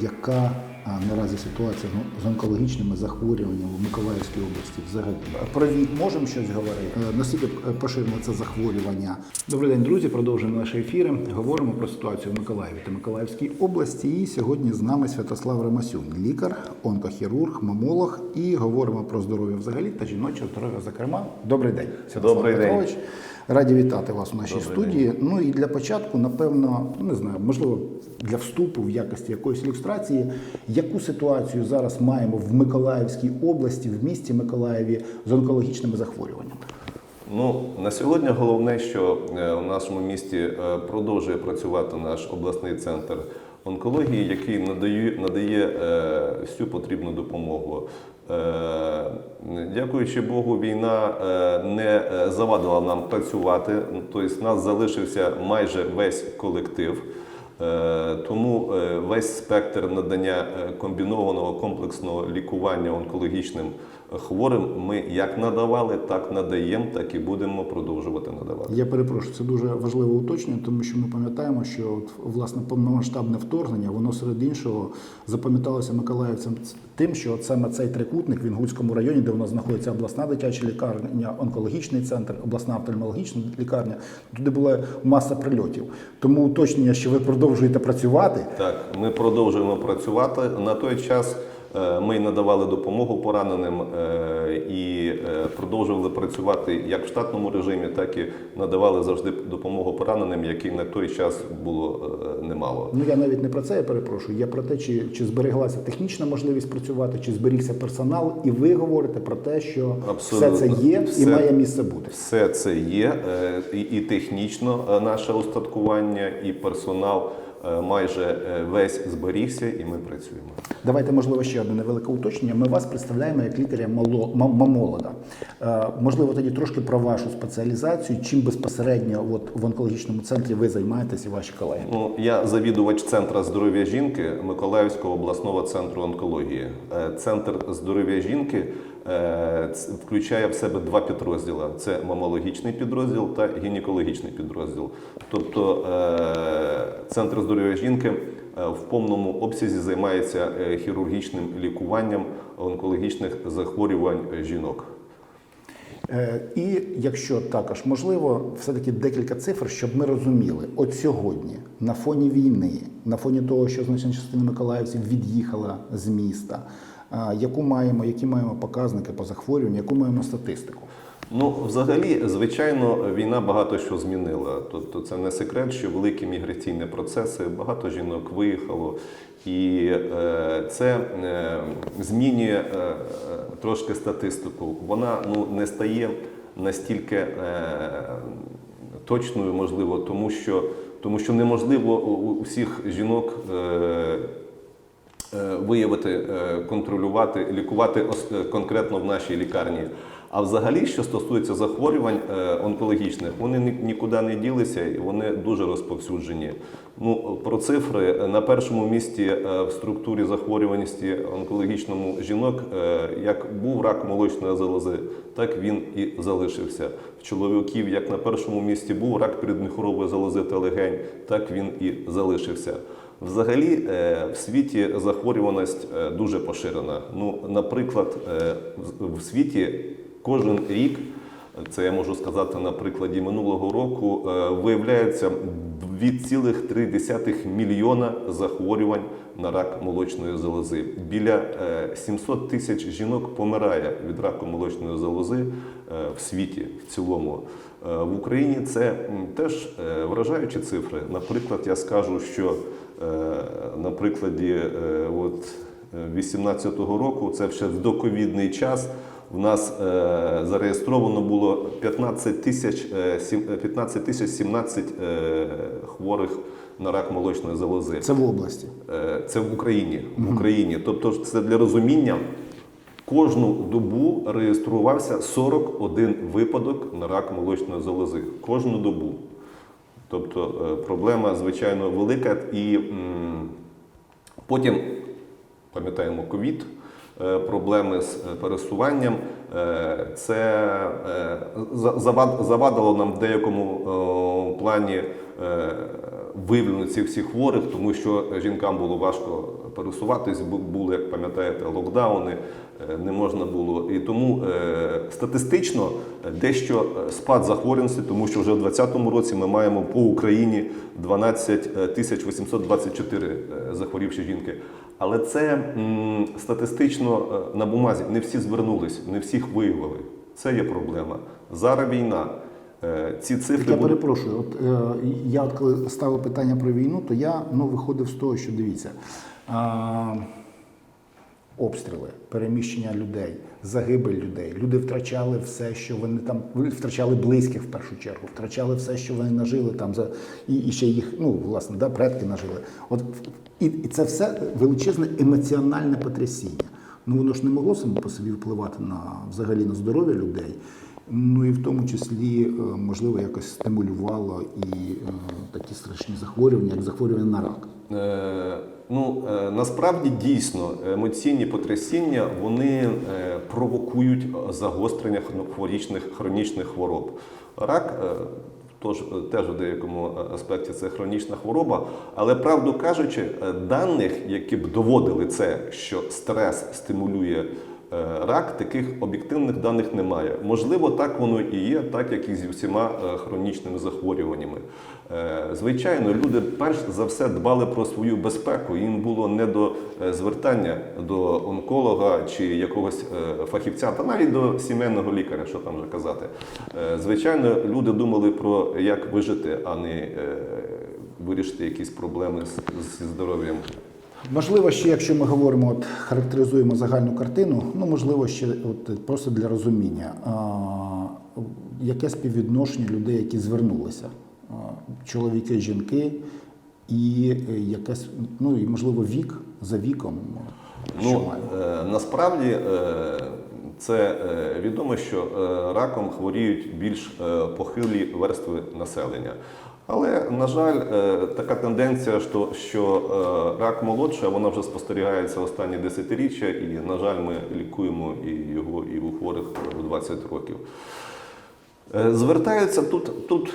яка а, наразі ситуація ну, з онкологічними захворюваннями в Миколаївській області взагалі? Про вік можемо щось говорити? Е, Наскільки поширене це захворювання? Добрий день, друзі. Продовжуємо наші ефіри. Говоримо про ситуацію в Миколаєві та Миколаївській області. І сьогодні з нами Святослав Ремасюн, лікар, онкохірург, мамолог. І говоримо про здоров'я взагалі та жіноче здоров'я. Зокрема, добрий день, Святослав Добрий день. Раді вітати вас у нашій Добрий студії. Ну і для початку, напевно, ну, не знаю, можливо, для вступу в якості якоїсь ілюстрації, яку ситуацію зараз маємо в Миколаївській області, в місті Миколаєві з онкологічними захворюваннями? Ну на сьогодні головне, що е, у нашому місті е, продовжує працювати наш обласний центр онкології, який надає, надає е, всю потрібну допомогу. Е, Дякуючи Богу, війна е, не е, завадила нам працювати. Тобто, нас залишився майже весь колектив. Е, Тому е, весь спектр надання комбінованого комплексного лікування онкологічним хворим ми як надавали, так надаємо, так і будемо продовжувати надавати. Я перепрошую, це дуже важливе уточнення, тому що ми пам'ятаємо, що от, власне повномасштабне вторгнення, воно серед іншого запам'яталося миколаївцям тим, що от саме цей трикутник в Інгульському районі, де у нас знаходиться обласна дитяча лікарня, онкологічний центр, обласна офтальмологічна лікарня, туди була маса прильотів. Тому уточнення, що ви продовжуєте працювати. Так, ми продовжуємо працювати. На той час ми надавали допомогу пораненим е, і е, продовжували працювати як в штатному режимі, так і надавали завжди допомогу пораненим, які на той час було е, немало. Ну я навіть не про це я перепрошую. Я про те, чи, чи збереглася технічна можливість працювати, чи зберігся персонал, і ви говорите про те, що Абсолютно. все це є і Все. має місце бути. Все це є е, і, і технічно е, наше устаткування, і персонал е, майже е, весь зберігся, і ми працюємо. Давайте, можливо, ще одне невелике уточнення. Ми вас представляємо як лікаря мамолога. Е, можливо, тоді трошки про вашу спеціалізацію, чим безпосередньо от, в онкологічному центрі ви займаєтесь і ваші колеги. Ну, я завідувач Центру здоров'я жінки Миколаївського обласного центру онкології. Е, Центр здоров'я жінки е, включає в себе два підрозділи: це мамологічний підрозділ та гінекологічний підрозділ. Тобто е, центр здоров'я жінки е, в повному обсязі займається е, хірургічним лікуванням онкологічних захворювань жінок. Е, І якщо також можливо, все-таки декілька цифр, щоб ми розуміли, от сьогодні на фоні війни, на фоні того, що значна частина миколаївців від'їхала з міста, яку маємо, які маємо показники по захворюванню, яку маємо статистику. Ну, взагалі, звичайно, війна багато що змінила. Тобто, це не секрет, що великі міграційні процеси, багато жінок виїхало, і е, це е, змінює е, трошки статистику. Вона ну не стає настільки точною, можливо, тому що тому що неможливо у всіх жінок. Виявити, е, контролювати, лікувати е, конкретно в нашій лікарні. А взагалі, що стосується захворювань е, онкологічних, вони нікуди не ділися і вони дуже розповсюджені. Ну, про цифри на першому місці е, в структурі захворюваності онкологічному жінок, е, як був рак молочної залози, так він і залишився. В чоловіків, як на першому місці був рак передміхорової залози та легень, так він і залишився. Взагалі е, в світі захворюваність е, дуже поширена. Ну, наприклад, е, в- світі кожен рік, це я можу сказати на прикладі минулого року, виявляється 2,3 мільйона захворювань на рак молочної залози. Біля е, 700 тисяч жінок помирає від раку молочної залози в світі в цілому. В Україні це теж вражаючі цифри. Наприклад, я скажу, що на прикладі е, от, 18-го року, це ще в доковідний час. В нас е, зареєстровано було 15 тисяч е, сім- е, 15 17 е, хворих на рак молочної залози. Це в області. Е, Це в Україні. В Україні. Тобто, це для розуміння. Кожну добу реєструвався 41 випадок на рак молочної залози. Кожну добу. Тобто е, проблема, звичайно, велика. І потім пам'ятаємо ковід, е, проблеми з е, пересуванням. Це за- завад- завадило нам в деякому плані виявлення цих всіх хворих, тому що жінкам було важко пересуватись, бу- були, як пам'ятаєте, локдауни, е, не можна було. І тому е, статистично е, дещо спад захворюваності, тому що вже в 2020 році ми маємо по Україні 12 тисяч 824 е, захворівші жінки. Але це статистично на бумазі не всі звернулись, не всіх виявили. Це є проблема. Зараз війна. Е, Ці Так я перепрошую. От е, я от коли ставив питання про війну, то я ну виходив з того, що дивіться. А, обстріли, переміщення людей, загибель людей. Люди втрачали все, що вони там втрачали близьких в першу чергу, втрачали все, що вони нажили там за і, і ще їх, ну власне, да, предки нажили. От і, і це все величезне емоціональне потрясіння. Ну воно ж не могло само по собі впливати на взагалі на здоров'я людей. Ну і в тому числі, е, можливо, якось стимулювало і е, такі страшні захворювання, як захворювання на рак. Е, Ну, е, насправді дійсно емоційні потрясіння вони е, провокують загострення хронічних, хронічних хвороб. Рак е, тож, теж в деякому аспекті це хронічна хвороба, але правду кажучи, е, даних, які б доводили це, що стрес стимулює рак, таких об'єктивних даних немає. Можливо, так воно і є, так як і зі всіма е, хронічними захворюваннями. Е, Звичайно, люди перш за все дбали про свою безпеку. Їм було не до е, звертання до онколога чи якогось е, фахівця, та навіть до сімейного лікаря, що там вже казати. Е, Звичайно, люди думали про як вижити, а не е, вирішити якісь проблеми зі здоров'ям. Можливо, ще якщо ми говоримо, от характеризуємо загальну картину, ну можливо, ще от просто для розуміння, а, яке співвідношення людей, які звернулися, а, чоловіки, жінки, і якесь, ну і можливо, вік за віком. Що Ну, має? е, насправді е, це е, відомо, що е, раком хворіють більш е, похилі верстви населення. Але, на жаль, е, така тенденція, що, що е, рак молодший, вона вже спостерігається останні десятиріччя, і, на жаль, ми лікуємо і його і у хворих в 20 років. Е, Звертаються тут, тут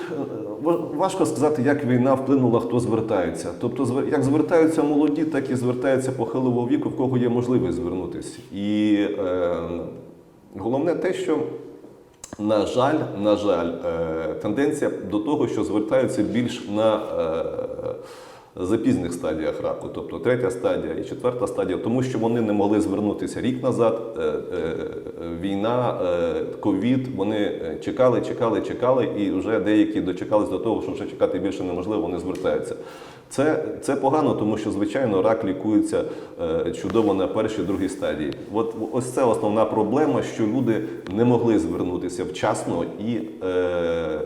важко сказати, як війна вплинула, хто звертається. Тобто, як звертаються молоді, так і звертаються похилого віку, в кого є можливість звернутися. І е, головне те, що, на жаль, на жаль, е, тенденція до того, що звертаються більш на е, запізних стадіях раку, тобто третя стадія і четверта стадія, тому що вони не могли звернутися рік назад. е, Війна, ковід, вони чекали, чекали, чекали, і вже деякі дочекались до того, що вже чекати більше неможливо, вони звертаються. Це, це погано, тому що звичайно рак лікується е, чудово на першій другій стадії. От ось це основна проблема, що люди не могли звернутися вчасно і. Е,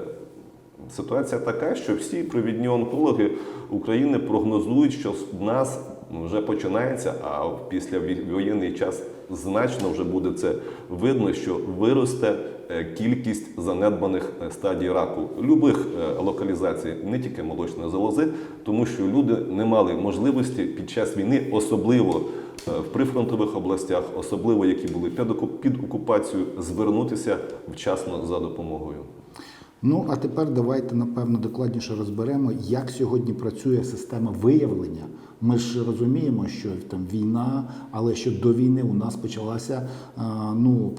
Ситуація така, що всі провідні онкологи України прогнозують, що в нас вже починається, а в післявоєнний час значно вже буде це видно, що виросте кількість занедбаних е, стадій раку любих е, локалізацій, не тільки молочної залози, тому що люди не мали можливості під час війни, особливо е, в прифронтових областях, особливо які були під окупацією, звернутися вчасно за допомогою. Ну, а тепер давайте, напевно, докладніше розберемо, як сьогодні працює система виявлення. Ми ж розуміємо, що там війна, але що до війни у нас почалася, ну,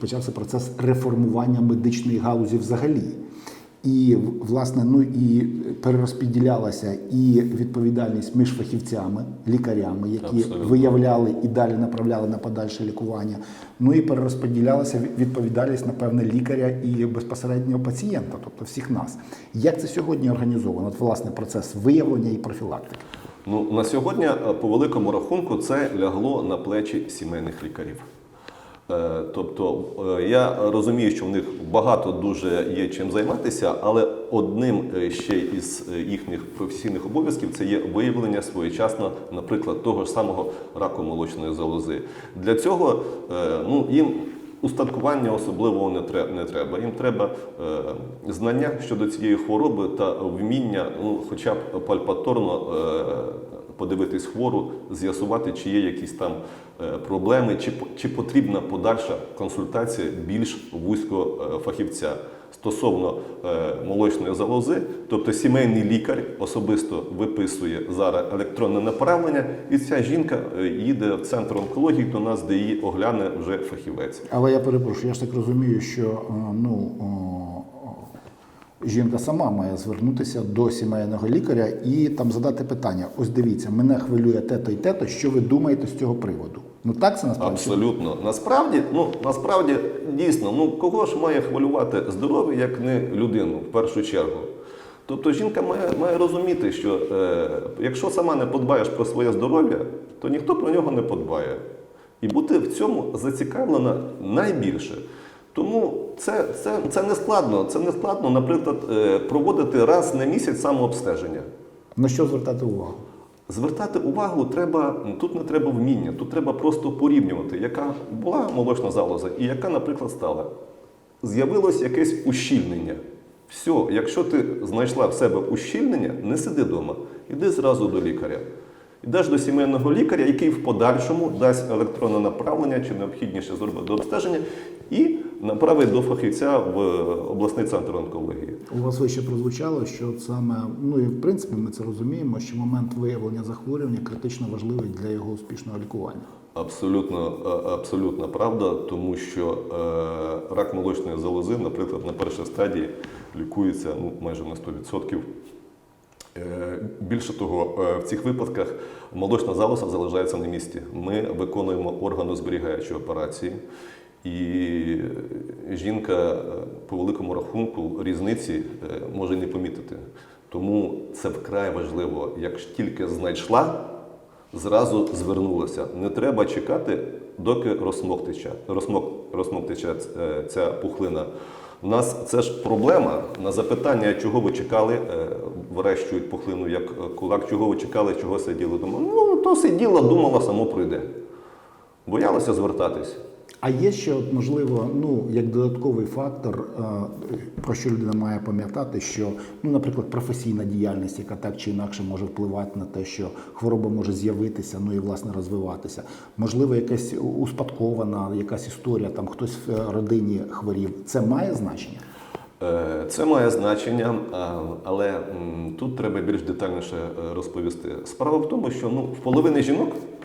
почався процес реформування медичної галузі взагалі. І власне, ну і перерозподілялася і відповідальність між фахівцями, лікарями, які Абсолютно. виявляли і далі направляли на подальше лікування. Ну і перерозподілялася відповідальність, напевне, лікаря і безпосереднього пацієнта, тобто всіх нас. Як це сьогодні організовано? От, власне, процес виявлення і профілактики. Ну на сьогодні, е, по великому рахунку, це лягло на плечі сімейних лікарів. Е, Тобто е, я розумію, що в них багато дуже є чим займатися, але одним е, ще із їхніх професійних обов'язків це є виявлення своєчасно, наприклад, того ж самого раку молочної залози. Для цього ну, їм устаткування особливого не треба. Їм треба знання щодо цієї хвороби та вміння, ну, хоча б пальпаторно. Подивитись хвору, з'ясувати, чи є якісь там е, проблеми, чи, чи потрібна подальша консультація більш вузького е, фахівця. Стосовно е, молочної залози, тобто сімейний лікар особисто виписує зараз електронне направлення, і ця жінка їде в центр онкології до нас, де її огляне вже фахівець. Але я перепрошую, я ж так розумію, що ну, жінка сама має звернутися до сімейного лікаря і там задати питання: ось дивіться, мене хвилює те-то і те-то, що ви думаєте з цього приводу? Ну так це насправді? Абсолютно. Насправді, ну насправді дійсно, ну кого ж має хвилювати здоров'я, як не людину в першу чергу. Тобто жінка має, має розуміти, що е, якщо сама не подбаєш про своє здоров'я, то ніхто про нього не подбає. І бути в цьому зацікавлена найбільше. Тому це, це, це не складно. Це не складно, наприклад, е, проводити раз на місяць самообстеження. На що звертати увагу? Звертати увагу треба, тут не треба вміння, тут треба просто порівнювати, яка була молочна залоза і яка, наприклад, стала. З'явилось якесь ущільнення. Все, якщо ти знайшла в себе ущільнення, не сиди вдома, іди зразу до лікаря. Йдеш до сімейного лікаря, який в подальшому дасть електронне направлення чи необхідніше зробити обстеження, і направить до фахівця в обласний центр онкології. У вас вище прозвучало, що саме, ну і в принципі ми це розуміємо, що момент виявлення захворювання критично важливий для його успішного лікування. Абсолютно, е, абсолютна правда, тому що е, рак молочної залози, наприклад, на першій стадії лікується ну, майже на 100%. Е, Більше того, е, в цих випадках молочна залоза залишається на місці. Ми виконуємо органозберігаючі операції, і жінка е, по великому рахунку різниці е, може не помітити. Тому це вкрай важливо, як тільки знайшла, зразу звернулася. Не треба чекати, доки розсмоктича, розсмок, розсмоктича е, ця пухлина. У нас це ж проблема на запитання, чого ви чекали, вирощують пухлину як кулак, чого ви чекали, чого сиділи. Думаю, ну то сиділа, думала, само пройде. Боялася звертатись. А є ще, от, можливо, ну як додатковий фактор, е, про що людина має пам'ятати, що, ну, наприклад, професійна діяльність, яка так чи інакше може впливати на те, що хвороба може з'явитися, ну і власне розвиватися. Можливо, якась успадкована, якась історія, там хтось в е, родині хворів. Це має значення? Е, Це має значення, але тут треба більш детальніше е, розповісти. Справа в тому, що ну, в половини жінок е,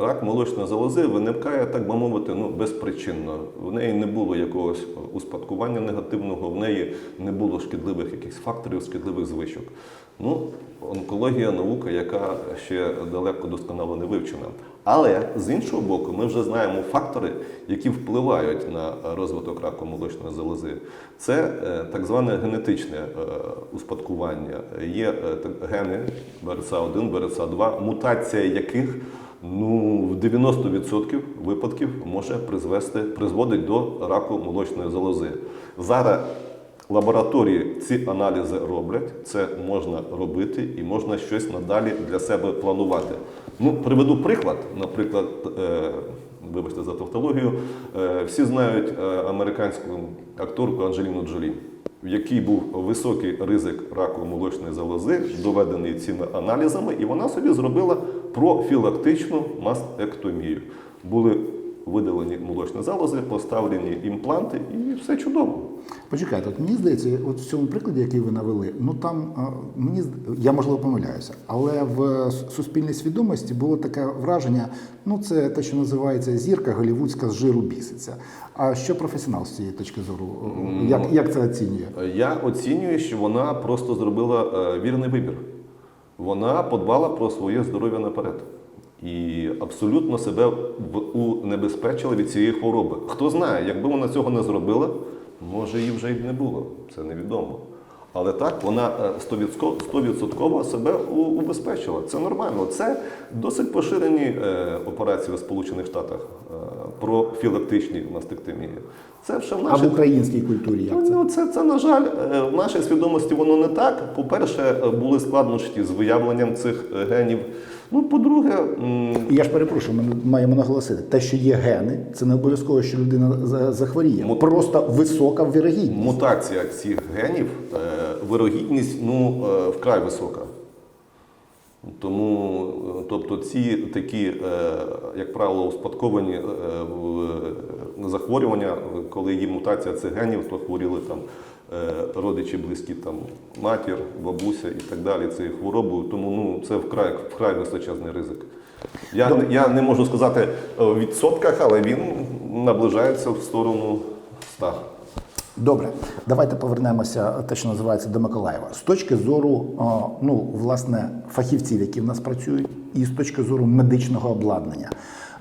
рак молочної залози виникає, так би мовити, ну, безпричинно. В неї не було якогось успадкування негативного, в неї не було шкідливих якихось факторів, шкідливих звичок. Ну, онкологія наука, яка ще далеко досконало не вивчена. Але з іншого боку, ми вже знаємо фактори, які впливають на розвиток раку молочної залози. Це е, так зване генетичне е, успадкування. Є е, гени БРЦА1, БРЦА2, мутація яких ну, в 90% випадків може призвести, призводить до раку молочної залози. Зараз Лабораторії ці аналізи роблять, це можна робити і можна щось надалі для себе планувати. Ну, приведу приклад. Наприклад, е, вибачте за тавтологію, е, всі знають е, американську акторку Анджеліну Джолі, в якій був високий ризик раку молочної залози, доведений цими аналізами, і вона собі зробила профілактичну мастектомію. Були видалені молочні залози, поставлені імпланти, і все чудово. Почекайте, от мені здається, от в цьому прикладі, який ви навели, ну там мені я можливо помиляюся, але в суспільній свідомості було таке враження: ну це те, що називається зірка голівудська з жиру біситься. А що професіонал з цієї точки зору? Як, як це оцінює? Я оцінюю, що вона просто зробила е, вірний вибір. Вона подбала про своє здоров'я наперед. І абсолютно себе унебезпечила від цієї хвороби. Хто знає, якби вона цього не зробила, може її вже й не було. Це невідомо. Але так, вона е, 100% 100% себе убезпечила. Це нормально. Це досить поширені е, операції у Сполучених Штатах е, профілактичні мастектомії. Це вже в А нашій в українській культурі як це? Ну, це, це, на жаль, е, в нашій свідомості воно не так. По-перше, е, були складнощі з виявленням цих е, генів. Ну, по-друге, я ж перепрошую, ми маємо наголосити, те, що є гени, це не обов'язково, що людина захворіє. Мо- Просто висока вірогідність. мутація цих генів, е, вирогідність ну, е, вкрай висока. Тому, е, тобто, ці такі, як правило, успадковані захворювання, коли є мутація цих генів, то хворіли там родичі близькі, там матір, бабуся і так далі цією хворобою. Тому ну, це вкрай, вкрай височезний ризик. Я, не- я не можу сказати е, в відсотках, але він наближається в сторону 100. Добре, давайте повернемося те, що називається до Миколаєва. З точки зору ну, власне, фахівців, які в нас працюють, і з точки зору медичного обладнання.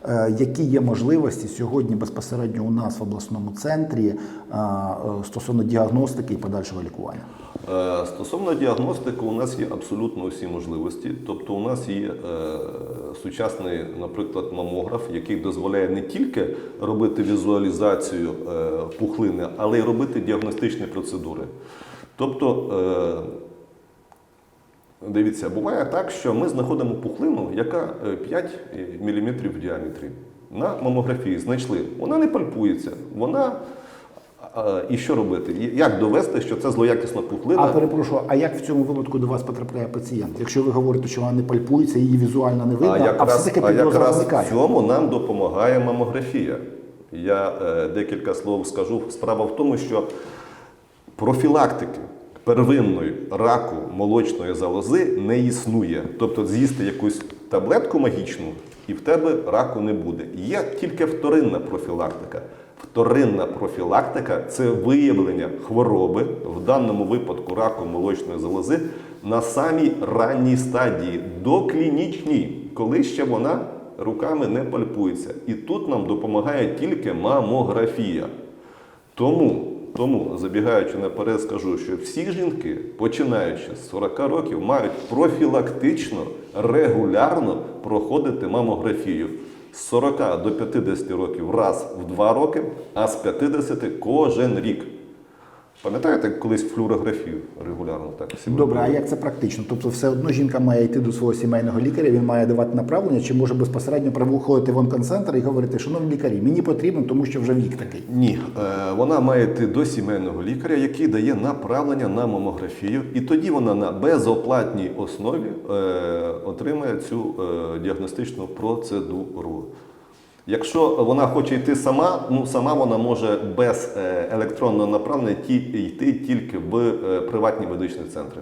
Е, Які є можливості сьогодні безпосередньо у нас в обласному центрі е, стосовно діагностики і подальшого лікування? Е, Стосовно діагностики, у нас є абсолютно всі можливості. Тобто, у нас є е, сучасний, наприклад, мамограф, який дозволяє не тільки робити візуалізацію е, пухлини, але й робити діагностичні процедури. Тобто, дивіться, буває так, що ми знаходимо пухлину, яка е, 5 мм в діаметрі. На мамографії знайшли. Вона не пальпується, вона. А, І що робити? Як довести, що це злоякісна пухлина? А перепрошую, а як в цьому випадку до вас потрапляє пацієнт? Якщо ви говорите, що вона не пальпується, її візуально не видно, а, все таки а якраз виникає. в цьому нам допомагає мамографія. Я е, декілька слов скажу. Справа в тому, що профілактики первинної раку молочної залози не існує. Тобто з'їсти якусь таблетку магічну, і в тебе раку не буде. Є тільки вторинна профілактика. Вторинна профілактика це виявлення хвороби, в даному випадку раку молочної залози, на самій ранній стадії, доклінічній, коли ще вона руками не пальпується. І тут нам допомагає тільки мамографія. Тому, тому, забігаючи наперед, скажу, що всі жінки, починаючи з 40 років, мають профілактично, регулярно проходити мамографію. З 40 до 50 років раз в 2 роки, а з 50 кожен рік. Пам'ятаєте, колись флюорографію регулярно так всі Добре, а як це практично? Тобто, все одно жінка має йти до свого сімейного лікаря, він має давати направлення, чи може безпосередньо виходити в онконцентр і говорити, шановні лікарі, мені потрібно, тому що вже вік такий. Ні, е, вона має йти до сімейного лікаря, який дає направлення на мамографію, і тоді вона на безоплатній основі е, отримає цю е, діагностичну процедуру. Якщо вона хоче йти сама, ну сама вона може без е, електронного направлення ті- йти тільки в е, приватні медичні центри.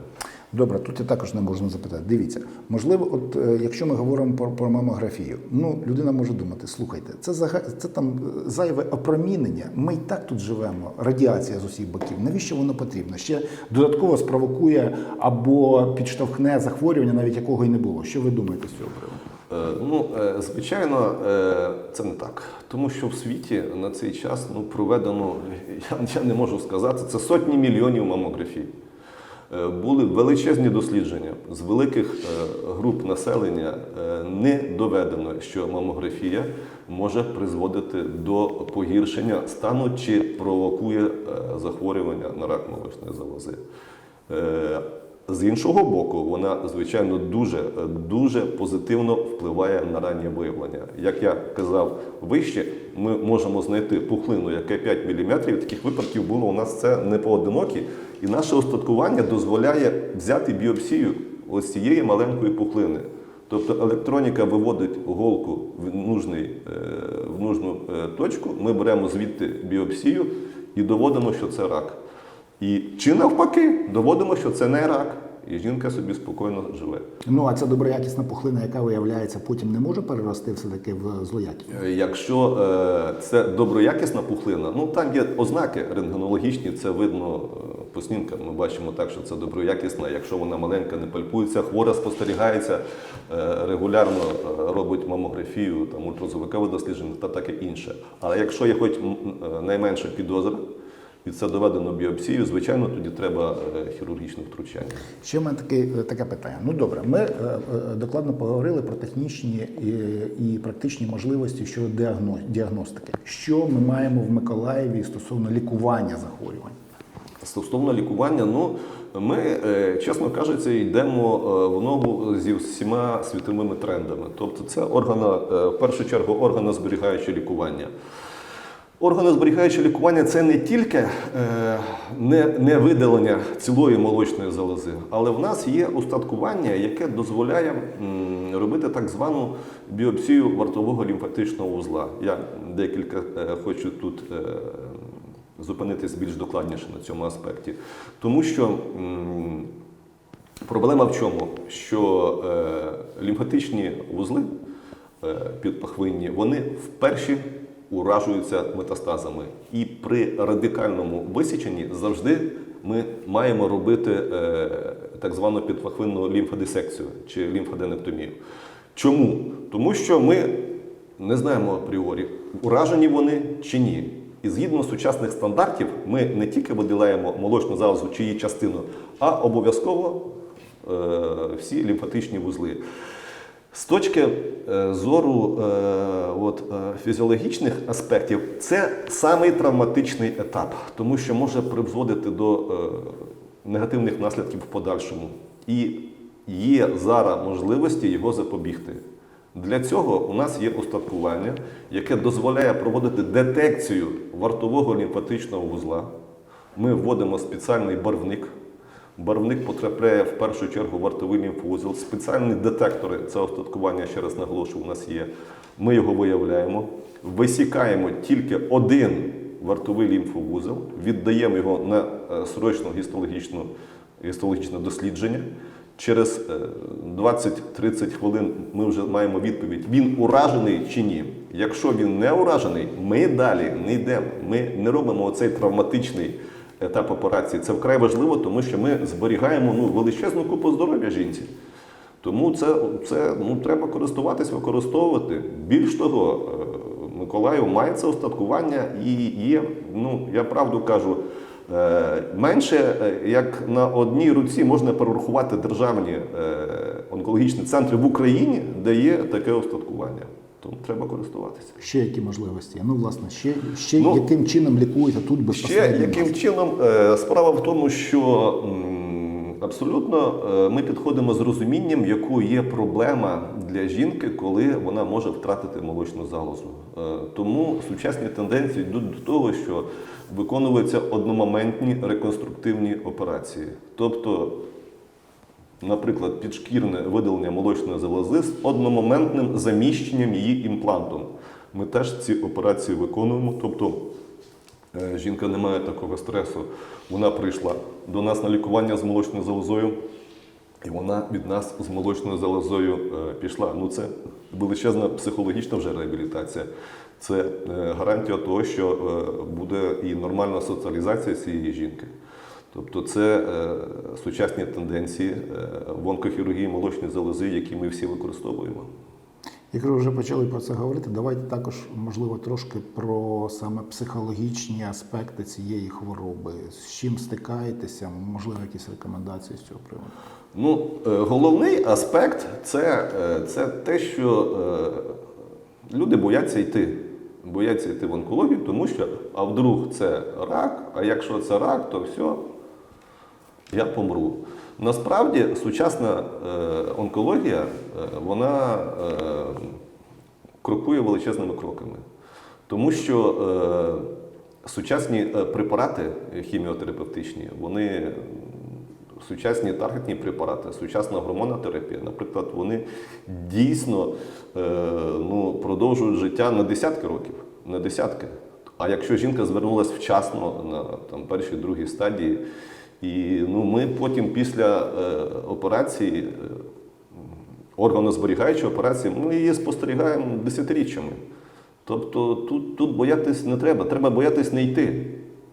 Добре, тут я також не можу запитати. Дивіться, можливо, от е, якщо ми говоримо про, про мамографію, ну людина може думати: слухайте, це це там зайве опромінення. Ми і так тут живемо, радіація з усіх боків. Навіщо воно потрібно? Ще додатково спровокує або підштовхне захворювання, навіть якого і не було. Що ви думаєте з цього приводу? Е, Ну, е, звичайно, е, це не так. Тому що в світі на цей час ну, проведено, я, не можу сказати, це сотні мільйонів мамографій. Були величезні дослідження з великих груп населення. Не доведено, що мамографія може призводити до погіршення стану чи провокує захворювання на рак молочної залози. З іншого боку, вона звичайно дуже дуже позитивно впливає на раннє виявлення. Як я казав вище, ми можемо знайти пухлину, яка 5 мм. Таких випадків було у нас це не поодинокі. І наше остаткування дозволяє взяти біопсію ось цієї маленької пухлини. Тобто електроніка виводить голку в, нужний, е, в нужну е, точку, ми беремо звідти біопсію і доводимо, що це рак. І чи навпаки, доводимо, що це не рак, і жінка собі спокійно живе. Ну а ця доброякісна пухлина, яка виявляється, потім не може перерости все таки в злоякісну. Е, Якщо е, це доброякісна пухлина, ну там є ознаки рентгенологічні, це видно е, по снімкам. Ми бачимо так, що це доброякісна. Якщо вона маленька, не пальпується, хвора спостерігається, е, регулярно е, робить мамографію, там ультразвукове дослідження та таке інше. Але якщо є хоч е, найменша підозра, і це доведено біопсією, звичайно, тоді треба е, хірургічне втручання. Ще в мене таке, таке питання. Ну добре, ми е, е, докладно поговорили про технічні і, і практичні можливості щодо діагностики. Що ми маємо в Миколаєві стосовно лікування захворювань? Стосовно лікування, ну ми, е, чесно кажучи, йдемо е, в ногу зі всіма світовими трендами. Тобто, це органа, е, в першу чергу органозберігаюче лікування. Органозберігаюче лікування це не тільки е, не, не видалення цілої молочної залози, але в нас є устаткування, яке дозволяє м, робити так звану біопсію вартового лімфатичного вузла. Я декілька е, хочу тут е, зупинитись більш докладніше на цьому аспекті. Тому що м, проблема в чому? Що е, лімфатичні вузли е, підпахвинні, вони вперше уражуються метастазами. І при радикальному висіченні завжди ми маємо робити е, так звану підпахвинну лімфодисекцію чи лімфоденектомію. Чому? Тому що ми не знаємо апріорі, уражені вони чи ні. І згідно сучасних стандартів, ми не тільки виділяємо молочну залозу чи її частину, а обов'язково е, всі лімфатичні вузли. З точки е, зору е, от, е, фізіологічних аспектів, це самий травматичний етап, тому що може призводити до негативних наслідків в подальшому. І є зараз можливості його запобігти. Для цього у нас є устаткування, яке дозволяє проводити детекцію вартового лімфатичного вузла. Ми вводимо спеціальний барвник. Барвник потрапляє в першу чергу в вартовий лімфоузел. Спеціальні детектори це остаткування, ще раз наголошую, у нас є. Ми його виявляємо, висікаємо тільки один вартовий лімфовузел, віддаємо його на е, срочну гістологічну, гістологічне дослідження. Через е, 20-30 хвилин ми вже маємо відповідь, він уражений чи ні. Якщо він не уражений, ми далі не йдемо. Ми не робимо оцей травматичний етап операції. Це вкрай важливо, тому що ми зберігаємо ну, величезну купу здоров'я жінці. Тому це, це ну, треба користуватись, використовувати. Більш того, е, Миколаїв має це остаткування і є, ну я правду кажу, е, менше е, як на одній руці можна перерахувати державні онкологічні центри в Україні, де є таке остаткування. Тому треба користуватися. Ще які можливості? Ну, власне, ще, ще Ну, яким чином лікується тут Ще яким чином Е, справа в тому, що абсолютно е, ми підходимо з розумінням, якою є проблема для жінки, коли вона може втратити молочну залозу. Е, Тому сучасні тенденції йдуть до того, що виконуються одномоментні реконструктивні операції. Тобто наприклад, підшкірне видалення молочної залози з одномоментним заміщенням її імплантом. Ми теж ці операції виконуємо. Тобто е, жінка не має такого стресу. Вона прийшла до нас на лікування з молочною залозою, і вона від нас з молочною залозою е, пішла. Ну, це величезна психологічна вже реабілітація. Це е, гарантія того, що буде і нормальна соціалізація цієї жінки. Тобто це е, сучасні тенденції е, в онкохірургії молочної залози, які ми всі використовуємо. Якщо ви вже почали про це говорити, давайте також, можливо, трошки про саме психологічні аспекти цієї хвороби. З чим стикаєтеся? Можливо, якісь рекомендації з цього приводу? Ну, е, головний аспект це, е, це те, що е, люди бояться йти. Бояться йти в онкологію, тому що а вдруг це рак, а якщо це рак, то все, я помру. Насправді сучасна е, онкологія, е, вона е, крокує величезними кроками. Тому що сучасні препарати хіміотерапевтичні, вони сучасні таргетні препарати, сучасна гормонотерапія, наприклад, вони дійсно ну, продовжують життя на десятки років, на десятки. А якщо жінка звернулася вчасно на там, першій, другій стадії, і ну, ми потім після е, операції, е, органозберігаючої операції, ми її спостерігаємо десятиріччями. Тобто тут, тут боятись не треба, треба боятись не йти,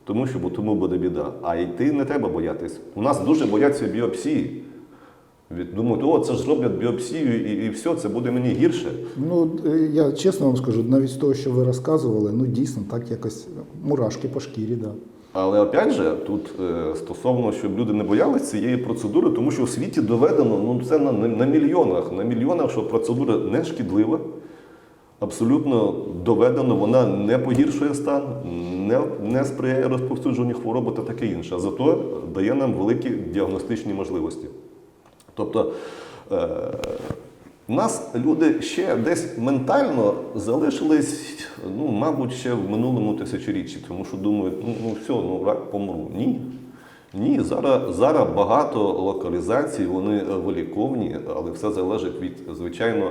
тому що бо тому буде біда. А йти не треба боятись. У нас дуже бояться біопсії. Думають, о, це ж зроблять біопсію і, і все, це буде мені гірше. Ну, е, я чесно вам скажу, навіть з того, що ви розказували, ну дійсно так якось мурашки по шкірі, да. Але опять же, тут е, стосовно, щоб люди не боялися цієї процедури, тому що в світі доведено, ну це на, на, на мільйонах, на мільйонах, що процедура не шкідлива, абсолютно доведено, вона не погіршує стан, не, не сприяє розповсюдженню хвороби та таке інше. Зато дає нам великі діагностичні можливості. Тобто е, У нас люди ще десь ментально залишились, ну, мабуть, ще в минулому тисячоріччі, тому що думають, ну, ну все, ну рак помру. Ні. Ні, зараз, зараз багато локалізацій, вони виліковні, але все залежить від, звичайно,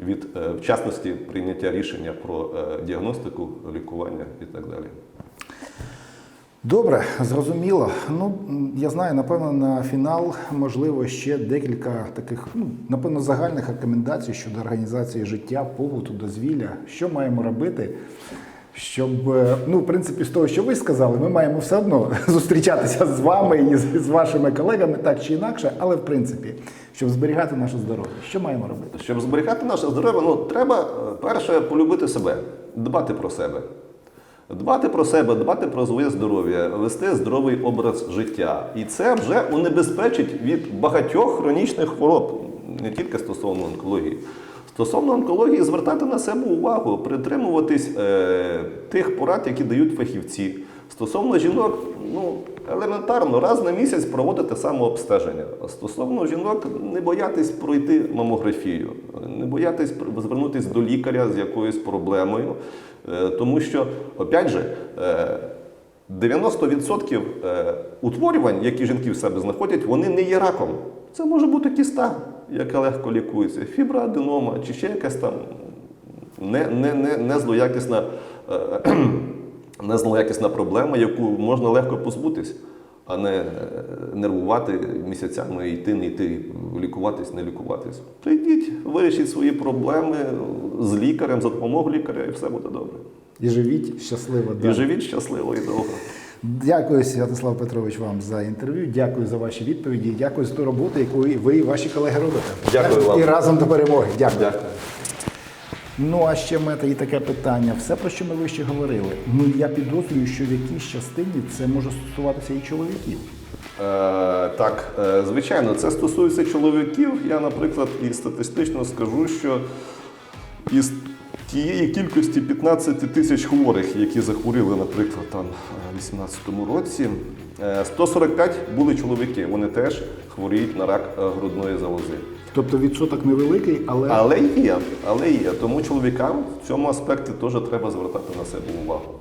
від е, вчасності прийняття рішення про е, діагностику, лікування і так далі. Добре, зрозуміло. Ну я знаю, напевно, на фінал можливо ще декілька таких, ну напевно, загальних рекомендацій щодо організації життя, побуту, дозвілля. Що маємо робити? Щоб, е, ну, в принципі, з того, що ви сказали, ми маємо все одно зустрічатися з вами і з, вашими колегами так чи інакше, але в принципі, щоб зберігати наше здоров'я, що маємо робити? Щоб зберігати наше здоров'я, ну треба е, перше полюбити себе, дбати про себе. Дбати про себе, дбати про своє здоров'я, вести здоровий образ життя. І це вже унебезпечить від багатьох хронічних хвороб, не тільки стосовно онкології. Стосовно онкології, звертати на себе увагу, притримуватись е, тих порад, які дають фахівці. Стосовно жінок, ну елементарно, раз на місяць проводити самообстеження. Стосовно жінок, не боятись пройти мамографію, не боятись звернутися до лікаря з якоюсь проблемою, Е, тому що, опять же, е, 90% е, утворювань, які жінки в себе знаходять, вони не є раком. Це може бути кіста, яка легко лікується, фіброаденома чи ще якась там не, не, не, не злоякісна, е, не злоякісна проблема, яку можна легко позбутись, а не е, нервувати місяцями, йти, не йти, лікуватись, не лікуватись. Прийдіть, вирішіть свої проблеми з лікарем, за допомогою лікаря, і все буде добре. І живіть щасливо. І живіть щасливо і довго. Дякую, Святослав Петрович, вам за інтерв'ю. Дякую за ваші відповіді. Дякую за ту роботу, яку ви і ваші колеги робите. Дякую вам. І разом до перемоги. Дякую. Дякую. Ну а ще мета і таке питання. Все, про що ми вище говорили. Ну я підозрюю, що в якійсь частині це може стосуватися і чоловіків. Е, так, е, звичайно, це стосується чоловіків. Я, наприклад, і статистично скажу, що із тієї кількості 15 тисяч хворих, які захворіли, наприклад, там у 2018 році, е, 145 були чоловіки. Вони теж хворіють на рак е, грудної залози. Тобто відсоток невеликий, але, Але є, але є. Тому чоловікам в цьому аспекті теж треба звертати на себе увагу.